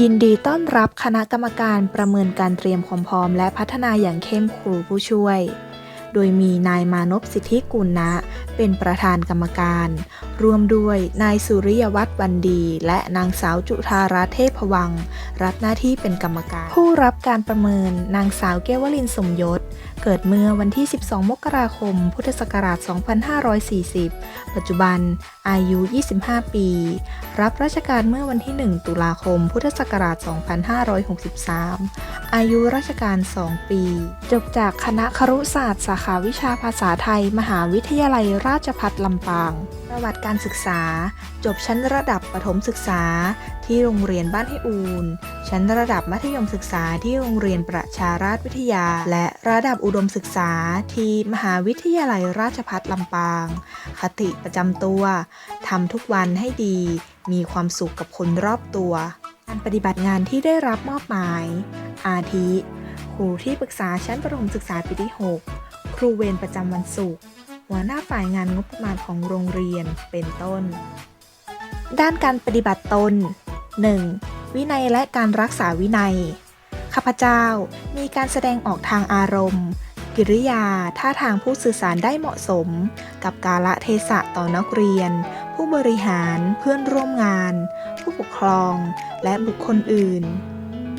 ยินดีต้อนรับคณะกรรมการประเมินการเตรียมความพร้อมและพัฒนาอย่างเข้มครูผู้ช่วย โดยมีนายมานพสิทธิกุลนะ เป็นประธานกรรมการ รวมด้วยนายสุริยวัฒน์วันดี และนางสาวจุธารัตเทพวัง รับหน้าที่เป็นกรรมการ ผู้รับการประเมินนางสาวเกววลินสมยศ เกิดเมื่อวันที่ 12 มกราคม พุทธศักราช 2540 ปัจจุบัน อายุ 25 ปี รับราชการเมื่อวันที่ 1 ตุลาคม พุทธศักราช 2563 อายุราชการ 2 ปี จบจากคณะครุศาสตร์ สาขาวิชาภาษาไทย มหาวิทยาลัยราชภัฏลำปาง ประวัติการศึกษา จบชั้นระดับประถมศึกษา ที่โรงเรียนบ้านให้อูน ชั้นระดับมัธยมศึกษาที่โรงเรียนประชาราชวิทยา และระดับอุดมศึกษาที่มหาวิทยาลัยราชภัฏลำปาง คติประจำตัว ทำทุกวันให้ดี มีความสุขกับคนรอบตัว การปฏิบัติงานที่ได้รับมอบหมาย อาทิ ครูที่ปรึกษาชั้นประถมศึกษาปีที่ 6 ครูเวรประจำวันศุกร์ หัวหน้าฝ่ายงานงบประมาณของโรงเรียนเป็นต้น ด้านการปฏิบัติตน 1. วินัยและการรักษาวินัย ข้าพเจ้ามีการแสดงออกทางอารมณ์ กิริยาท่าทางผู้สื่อสารได้เหมาะสม กับกาละเทศะต่อนักเรียน ผู้บริหารเพื่อนร่วมงาน ผู้ปกครอง และบุคคลอื่น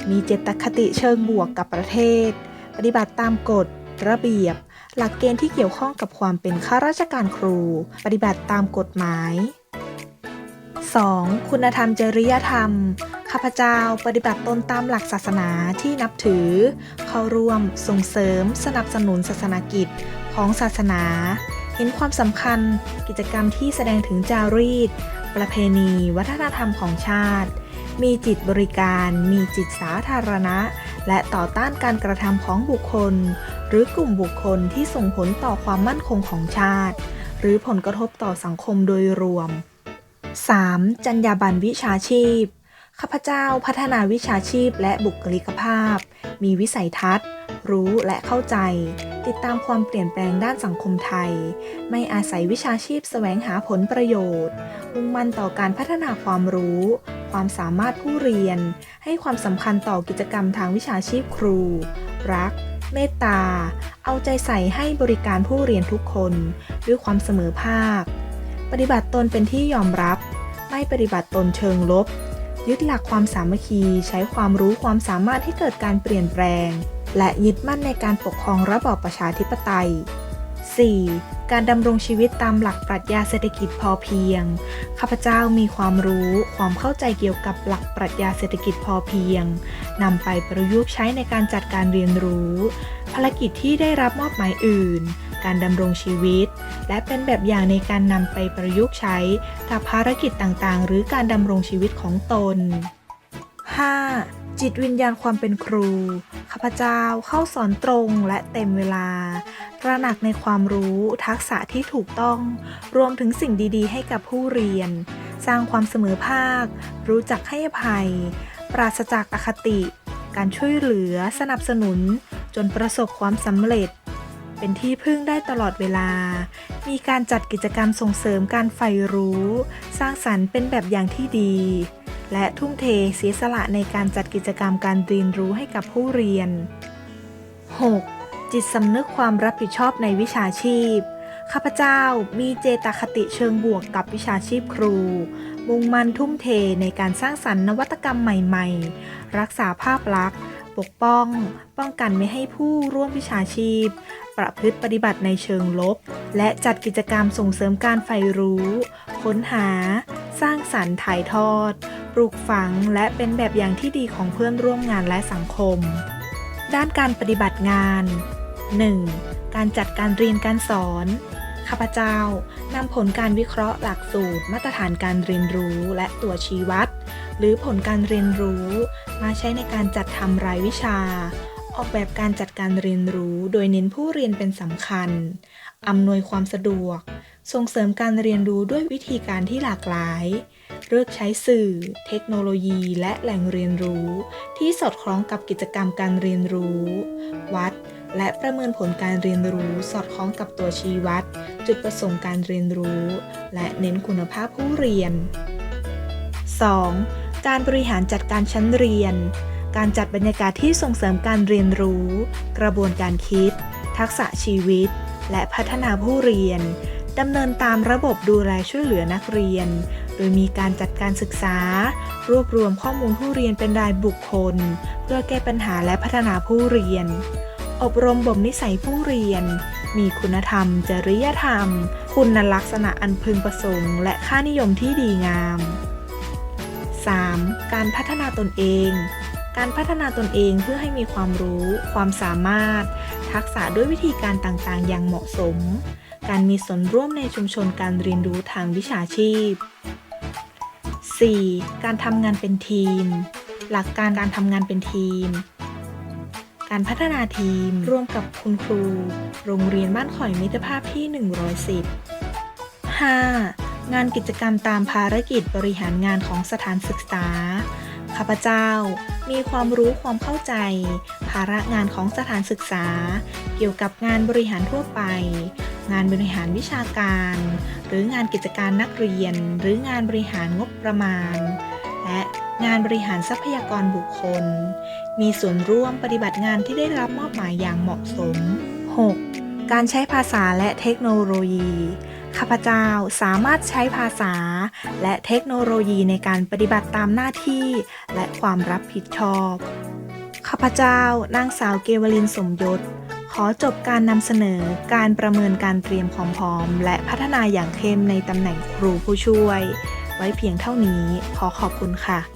มีเจตคติเชิงบวกกับประเทศ ปฏิบัติตามกฎ ระเบียบ หลักเกณฑ์ที่เกี่ยวข้องกับความเป็นข้าราชการครู ปฏิบัติตามกฎหมาย 2. คุณธรรมจริยธรรม ข้าพเจ้าปฏิบัติตนตามหลักศาสนาที่นับถือ เข้าร่วมส่งเสริม สนับสนุนศาสนากิจของศาสนา เห็นความสำคัญกิจกรรมที่แสดงถึงจารีต ประเพณี วัฒนธรรมของชาติ มีจิตบริการ มีจิตสาธารณะ และต่อต้านการกระทำของบุคคล หรือกลุ่มบุคคลที่ส่งผลต่อความมั่นคงของชาติ หรือผลกระทบต่อสังคมโดยรวม 3. จรรยาบรรณวิชาชีพ ข้าพเจ้าพัฒนาวิชาชีพและบุคลิกภาพ มีวิสัยทัศน์ รู้และเข้าใจ ติดตามความเปลี่ยนแปลงด้านสังคมไทย ไม่อาศัยวิชาชีพแสวงหาผลประโยชน์ มุ่งมั่นต่อการพัฒนาความรู้ ความสามารถผู้เรียน ให้ความสำคัญต่อกิจกรรมทางวิชาชีพครู รัก เมตตา เอาใจใส่ให้บริการผู้เรียนทุกคน ด้วยความเสมอภาค ปฏิบัติตนเป็นที่ยอมรับ ไม่ปฏิบัติตนเชิงลบ ยึดหลักความสามัคคีใช้ความรู้ความสามารถให้เกิดการเปลี่ยนแปลง และยึดมั่นในการปกครองระบอบประชาธิปไตย 4. การดำรงชีวิตตามหลักปรัชญาเศรษฐกิจพอเพียง ข้าพเจ้ามีความรู้ความเข้าใจเกี่ยวกับหลักปรัชญาเศรษฐกิจพอเพียงนำไปประยุกต์ใช้ในการจัดการเรียนรู้ ภารกิจที่ได้รับมอบหมายอื่น การดำรงชีวิต และเป็นแบบอย่างในการนำไปประยุกต์ใช้กับภารกิจต่างๆ หรือการดำรงชีวิตของตน 5. จิตวิญญาณความเป็นครู ข้าพเจ้าเข้าสอนตรงและเต็มเวลา ตระหนักในความรู้ทักษะที่ถูกต้อง รวมถึงสิ่งดีๆ ให้กับผู้เรียน สร้างความเสมอภาค รู้จักให้อภัย ปราศจากอคติ การช่วยเหลือสนับสนุน จนประสบความสำเร็จ เป็นที่พึ่งได้ตลอดเวลา มีการจัดกิจกรรมส่งเสริมการใฝ่รู้ สร้างสรรค์เป็นแบบอย่างที่ดี และทุ่มเทเสียสละในการจัดกิจกรรมการเรียนรู้ให้กับผู้เรียน 6. จิตสำนึกความรับผิดชอบในวิชาชีพ ข้าพเจ้ามีเจตคติเชิงบวกกับวิชาชีพครู มุ่งมั่นทุ่มเทในการสร้างสรรค์นวัตกรรมใหม่ๆ รักษาภาพลักษณ์ ปกป้อง ป้องกันไม่ให้ผู้ร่วมวิชาชีพ ประพฤติปฏิบัติในเชิงลบ และจัดกิจกรรมส่งเสริมการใฝ่รู้ ค้นหา สร้างสรรค์ถ่ายทอด ปลูกฝังและเป็นแบบอย่างที่ดีของเพื่อนร่วมงานและสังคม ด้านการปฏิบัติงาน 1. การจัดการเรียนการสอน ข้าพเจ้านำผลการวิเคราะห์หลักสูตร มาตรฐานการเรียนรู้และตัวชี้วัด หรือผลการเรียนรู้ มาใช้ในการจัดทำรายวิชา ออกแบบการจัดการเรียนรู้ โดยเน้นผู้เรียนเป็นสำคัญอำนวยความสะดวก ส่งเสริมการเรียนรู้ด้วยวิธีการที่หลากหลาย เลือกใช้สื่อ เทคโนโลยี และแหล่งเรียนรู้ ที่สอดคล้องกับกิจกรรมการเรียนรู้ วัด และประเมินผลการเรียนรู้ สอดคล้องกับตัวชี้วัด จุดประสงค์การเรียนรู้ และเน้นคุณภาพผู้เรียน 2. การบริหารจัดการชั้นเรียน การจัดบรรยากาศที่ส่งเสริมการเรียนรู้ กระบวนการคิด ทักษะชีวิต และพัฒนาผู้เรียนดำเนินตามระบบดูแลช่วยเหลือนักเรียน โดยมีการจัดการศึกษา รวบรวมข้อมูลผู้เรียนเป็นรายบุคคล เพื่อแก้ปัญหาและพัฒนาผู้เรียน อบรมบ่มนิสัยผู้เรียน มีคุณธรรม จริยธรรม คุณลักษณะอันพึงประสงค์ และค่านิยมที่ดีงาม 3. การพัฒนาตนเอง การพัฒนาตนเองเพื่อให้มีความรู้ ความสามารถ ทักษะด้วยวิธีการต่างๆ อย่างเหมาะสม การมีส่วนร่วมในชุมชนการเรียนรู้ทางวิชาชีพ 4. การทำงานเป็นทีม หลักการการทำงานเป็นทีม การพัฒนาทีมร่วมกับคุณครู โรงเรียนบ้านข่อยมิตรภาพที่ 110 5. งานกิจกรรมตามภารกิจบริหารงานของสถานศึกษา ข้าพเจ้ามีความรู้ความเข้าใจ ภาระงานของสถานศึกษา เกี่ยวกับงานบริหารทั่วไป งานบริหารวิชาการ หรืองานกิจการนักเรียน หรืองานบริหารงบประมาณ และงานบริหารทรัพยากรบุคคล มีส่วนร่วมปฏิบัติงานที่ได้รับมอบหมายอย่างเหมาะสม 6. การใช้ภาษาและเทคโนโลยี ข้าพเจ้าสามารถใช้ภาษา และเทคโนโลยีในการปฏิบัติตามหน้าที่ และความรับผิดชอบ ข้าพเจ้านางสาวเกวลินสมยศ ขอจบการนำเสนอการประเมินการเตรียมความพร้อม และพัฒนาอย่างเข้มในตำแหน่งครูผู้ช่วย ไว้เพียงเท่านี้ ขอขอบคุณค่ะ